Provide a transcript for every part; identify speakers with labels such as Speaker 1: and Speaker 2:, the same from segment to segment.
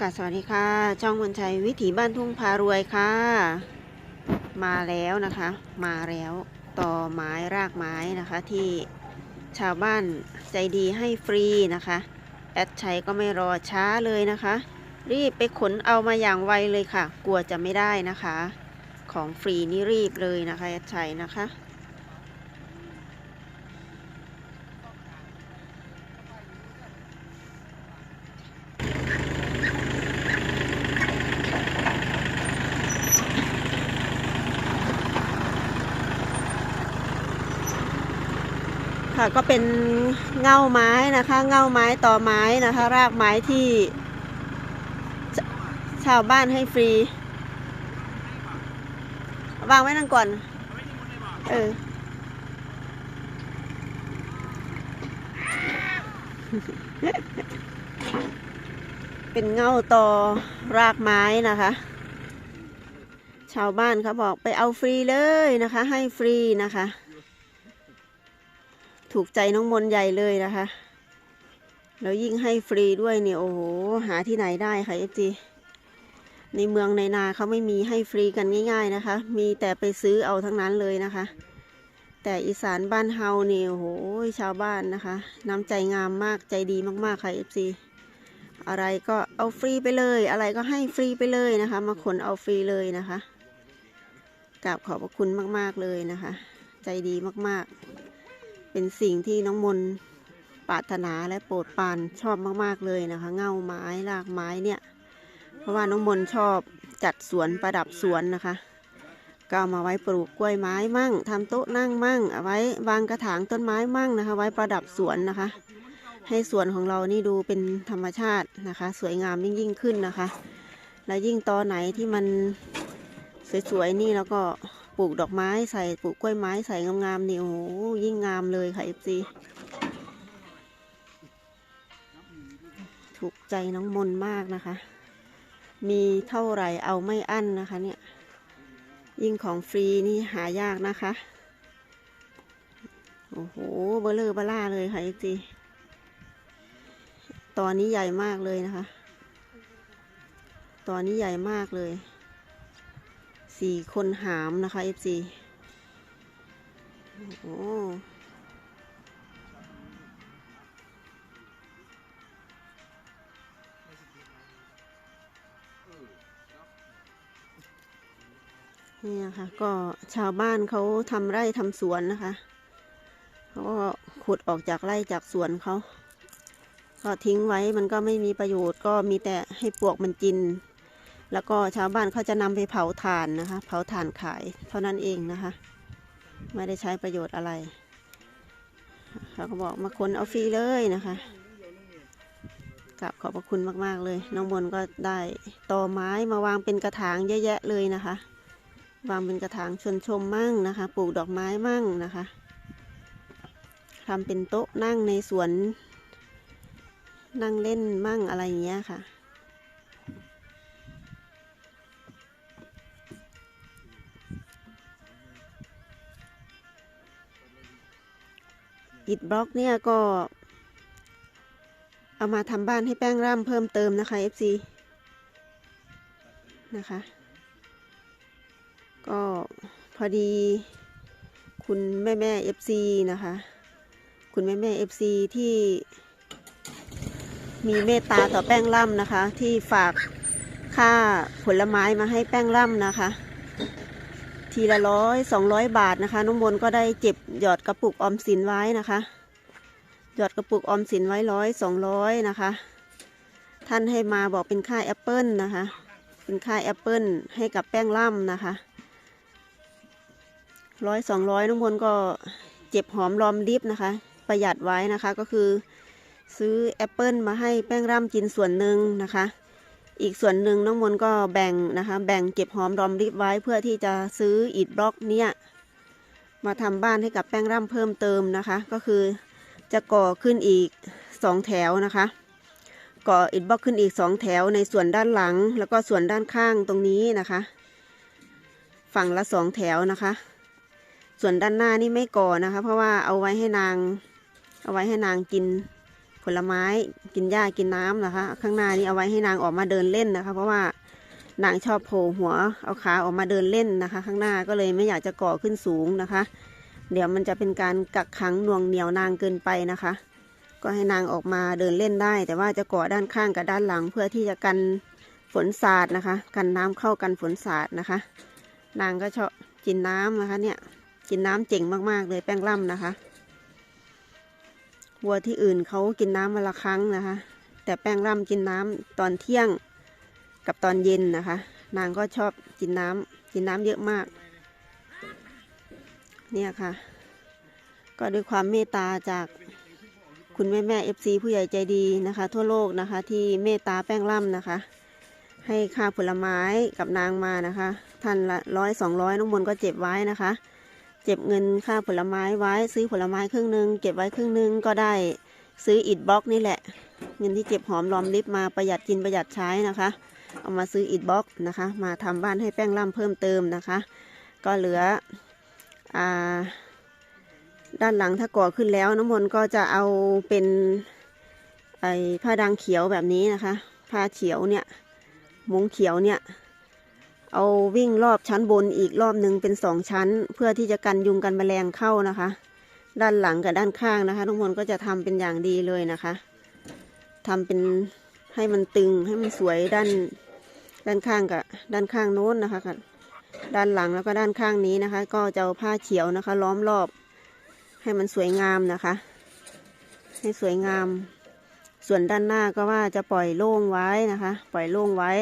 Speaker 1: กาสวัสดีค่ะ ช่องวันชัยวิถีบ้านทุ่งพารวยค่ะ มาแล้วนะคะ มาแล้วต่อไม้รากไม้นะคะที่ชาวบ้านใจดีให้ฟรีนะคะ แอดชัยก็ไม่รอช้าเลยนะคะ รีบไปขนเอามาอย่างไวเลยค่ะ กลัวจะไม่ได้นะคะ ของฟรีนี่รีบเลยนะคะ แอดชัยนะคะ ค่ะก็เป็นเง่าไม้นะคะ เง่าไม้ต่อไม้นะคะ รากไม้ที่ชาวบ้านให้ฟรี วางไว้นั่งก่อน เออ เป็นเง่าต่อรากไม้นะคะ ชาวบ้านเขาบอกไปเอาฟรีเลยนะคะ ให้ฟรีนะคะ ถูกใจน้องมนใหญ่เลยนะคะ แล้วยิ่งให้ฟรีด้วยเนี่ยโอ้โหหาที่ไหนได้ค่ะเอฟจีในเมืองในนาเขาไม่มีให้ฟรีกันง่ายๆนะคะ มีแต่ไปซื้อเอาทั้งนั้นเลยนะคะ แต่อีสานบ้านเฮาเนี่ยโอ้โหชาวบ้านนะคะ น้ำใจงามมากใจดีมากๆค่ะเอฟซีอะไรก็เอาฟรีไปเลย อะไรก็ให้ฟรีไปเลยนะคะ มาขนเอาฟรีเลยนะคะกราบขอบพระคุณมากๆเลยนะคะ ใจดีมากๆ เป็นสิ่งที่น้องมนปรารถนาและโปรดปานชอบมากๆเลยนะคะ เง่าไม้รากไม้เนี่ย เพราะว่าน้องมนชอบจัดสวนประดับสวนนะคะ ก็เอามาไว้ปลูกกล้วยไม้มั่งทำโต๊ะนั่งมั่งเอาไว้วางกระถางต้นไม้มั่งนะคะ ไว้ประดับสวนนะคะ ให้สวนของเรานี่ดูเป็นธรรมชาตินะคะ สวยงามยิ่งยิ่งขึ้นนะคะ และยิ่งตอนไหนที่มันสวยๆนี่แล้วก็ ปลูกดอกไม้ใส่ปลูกกล้วยไม้ใส่งามๆนี่โอ้โหยิ่งงามเลยค่ะเอฟซีถูกใจน้องมนมากนะคะ มีเท่าไหร่เอาไม่อั้นนะคะเนี่ย ยิ่งของฟรีนี่หายากนะคะ โอ้โหเบลเลอร์เบล่าเลยค่ะเอฟซีตอนนี้ใหญ่มากเลยนะคะ ตอนนี้ใหญ่มากเลย สี่คนหามนะคะ FC โอ้นี่นะคะก็ชาวบ้านเขาทำไร่ทำสวนนะคะเขาก็ขุดออกจากไร่จากสวนเขา ก็ทิ้งไว้มันก็ไม่มีประโยชน์ก็มีแต่ให้ปลวกมันกิน แล้วก็ชาวบ้านเขาจะนำไปเผาถ่านนะคะ เผาถ่านขายเท่านั้นเองนะคะ ไม่ได้ใช้ประโยชน์อะไร เขาก็บอกมาคนเอาฟรีเลยนะคะกราบขอบพระคุณมากๆเลย น้องบนก็ได้ต่อไม้มาวางเป็นกระถางเยอะแยะเลยนะคะ วางเป็นกระถางชวนชมมั่งนะคะ ปลูกดอกไม้มั่งนะคะทำเป็นโต๊ะนั่งในสวนนั่งเล่นมั่งอะไรอย่างเงี้ยค่ะ อิฐบล็อกเนี่ยก็ เอามาทำบ้านให้แป้งร่ำเพิ่มเติมนะคะ FC นะคะ ก็พอดีคุณแม่แม่ FC นะคะ คุณแม่แม่ FC ที่มีเมตตาต่อแป้งร่ำนะคะ ที่ฝากค่าผลไม้มาให้แป้งร่ำนะคะ ทีละร้อยสองร้อยบาทนะคะ น้องมนก็ได้เจ็บหยอดกระปุกออมสินไว้นะคะ หยอดกระปุกออมสินไว้ร้อยสองร้อยนะคะ ท่านให้มาบอกเป็นค่าแอปเปิลนะคะ เป็นค่าแอปเปิลให้กับแป้งล่ำนะคะร้อยสองร้อยน้องมนก็เจ็บหอมรอมริบนะคะ ประหยัดไว้นะคะก็คือซื้อแอปเปิลมาให้แป้งร่ำกินส่วนหนึ่งนะคะ อีกส่วนหนึ่งน้องมนก็แบ่งนะคะแบ่งเก็บหอมรอมริบไว้เพื่อที่จะซื้ออิฐบล็อกเนี่ยมาทำบ้านให้กับแป้งร่ำเพิ่มเติมนะคะ ก็คือจะก่อขึ้นอีกสองแถวนะคะ ก่ออิฐบล็อกขึ้นอีกสองแถวในส่วนด้านหลัง แล้วก็ส่วนด้านข้างตรงนี้นะคะ ฝั่งละสองแถวนะคะ ส่วนด้านหน้านี่ไม่ก่อนะคะ เพราะว่าเอาไว้ให้นาง เอาไว้ให้นางกิน ผลไม้กินหญ้ากินน้ำนะคะ ข้างหน้านี้เอาไว้ให้นางออกมาเดินเล่นนะคะ เพราะว่านางชอบโผล่หัวเอาขาออกมาเดินเล่นนะคะ ข้างหน้าก็เลยไม่อยากจะก่อขึ้นสูงนะคะ เดี๋ยวมันจะเป็นการกักขังน่วงเหนียวนางเกินไปนะคะ ก็ให้นางออกมาเดินเล่นได้ แต่ว่าจะก่อด้านข้างกับด้านหลัง เพื่อที่จะกันฝนสาดนะคะ กันน้ำเข้ากันฝนสาดนะคะ นางก็ชอบกินน้ำนะคะเนี่ยกินน้ำเจ๋งมากๆเลยแป้งล่ำนะคะ วัวที่อื่นเขากินน้ำวันละครั้งนะคะ แต่แป้งร่ำกินน้ำตอนเที่ยงกับตอนเย็นนะคะ นางก็ชอบกินน้ำกินน้ำเยอะมาก เนี่ยค่ะ ก็ด้วยความเมตตาจากคุณแม่แม่เอฟซีผู้ใหญ่ใจดีนะคะ ทั่วโลกนะคะ ที่เมตตาแป้งร่ำนะคะ ให้ค่าผลไม้กับนางมานะคะท่านละร้อยสองร้อยน้องมนก็เจ็บไว้นะคะ เจ็บเงินค่าผลไม้ไว้ซื้อผลไม้ครึ่งหนึ่งเก็บไว้ครึ่งหนึ่งก็ได้ซื้ออิฐบล็อกนี่แหละ เงินที่เก็บหอมรอมริบมาประหยัดกินประหยัดใช้นะคะ เอามาซื้ออิฐบล็อกนะคะ มาทำบ้านให้แป้งล่ำเพิ่มเติมนะคะ ก็เหลืออ่าด้านหลังถ้าก่อขึ้นแล้วน้ำมนต์ก็จะเอาเป็นไอผ้าดังเขียวแบบนี้นะคะ ผ้าเขียวเนี่ยมุ้งเขียวเนี่ย เอาวิ่งรอบชั้นบนอีกรอบหนึ่งเป็นสองชั้น เพื่อที่จะกันยุงกันแมลงเข้านะคะ ด้านหลังกับด้านข้างนะคะ ทุกคนก็จะทำเป็นอย่างดีเลยนะคะทำเป็นให้มันตึงให้มันสวยด้านด้านข้างกับด้านข้างโน้นนะคะกับด้านหลังแล้วก็ด้านข้างนี้นะคะ ก็จะเอาผ้าเขียวนะคะ ล้อมรอบ ให้มันสวยงามนะคะ ให้สวยงาม ส่วนด้านหน้าก็ว่าจะปล่อยโล่งไว้นะคะ ปล่อยโล่งไว้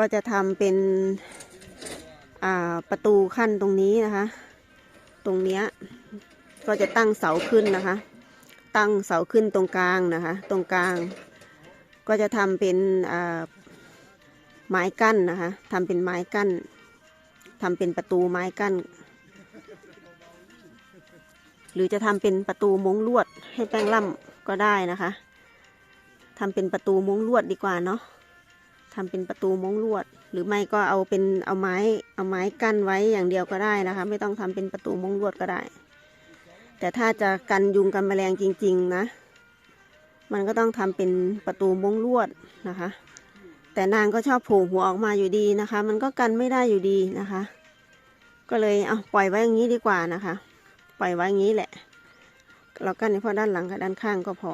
Speaker 1: ก็จะทำเป็นประตูขั้นตรงนี้นะคะ ตรงเนี้ยก็จะตั้งเสาขึ้นนะคะ ตั้งเสาขึ้นตรงกลางนะคะ ตรงกลาง ก็จะทำเป็นไม้กั้นนะคะทำเป็นไม้กั้นทำเป็นประตูไม้กั้น หรือจะทำเป็นประตูมุ้งลวดให้แป้งล่ำก็ได้นะคะทำเป็นประตูมุ้งลวดดีกว่าเนาะ ทำเป็นประตูม้งลวด หรือไม่ก็เอาเป็นเอาไม้เอาไม้กั้นไว้อย่างเดียวก็ได้นะคะ ไม่ต้องทำเป็นประตูม้งลวดก็ได้ แต่ถ้าจะกันยุงกันแมลงจริง ๆนะ มันก็ต้องทำเป็นประตูม้งลวดนะคะ แต่นางก็ชอบโผล่หัวออกมาอยู่ดีนะคะ มันก็กันไม่ได้อยู่ดีนะคะ ก็เลยเอาปล่อยไว้อย่างนี้ดีกว่านะคะ ปล่อยไว้อย่างนี้แหละ เรากั้นเฉพาะด้านหลังกับด้านข้างก็พอ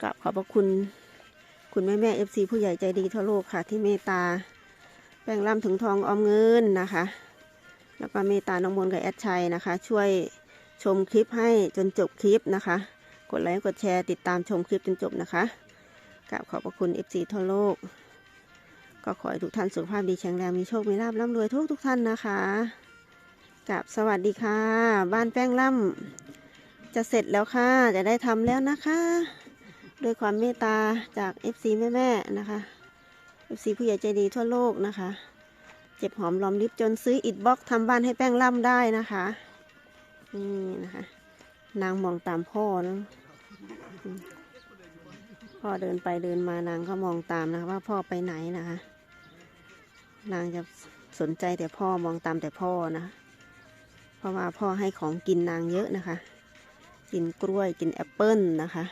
Speaker 1: กราบขอบพระคุณ คุณแม่แม่เอฟซีผู้ใหญ่ใจดีทั่วโลกค่ะที่เมตตาแป้งล่ำถึงทองออมเงินนะคะ แล้วก็เมตตาน้องมนกับแอดชัยนะคะ ช่วยชมคลิปให้จนจบคลิปนะคะ กดไลค์กดแชร์ติดตามชมคลิปจนจบนะคะกราบขอบพระคุณเอฟซีทั่วโลก ก็ขอให้ทุกท่านสุขภาพดีแข็งแรงมีโชคมีลาภร่ำรวยทุกทุกท่านนะคะกราบสวัสดีค่ะ บ้านแป้งล่ำจะเสร็จแล้วค่ะ จะได้ทำแล้วนะคะ ด้วยความเมตตาจาก FC แม่ๆนะคะ FC ผู้ใหญ่ใจดีทั่วโลกนะคะ เจ็บหอมรอมริบจนซื้ออิฐบล็อกทำบ้านให้แป้งล่ำได้นะคะ นี่นะคะ นางมองตามพ่อนะพ่อเดินไปเดินมานางก็มองตามนะคะ ว่าพ่อไปไหนนะคะ นางจะสนใจแต่พ่อมองตามแต่พ่อนะ เพราะว่าพ่อให้ของกินนางเยอะนะคะ กินกล้วยกินแอปเปิ้ลนะคะ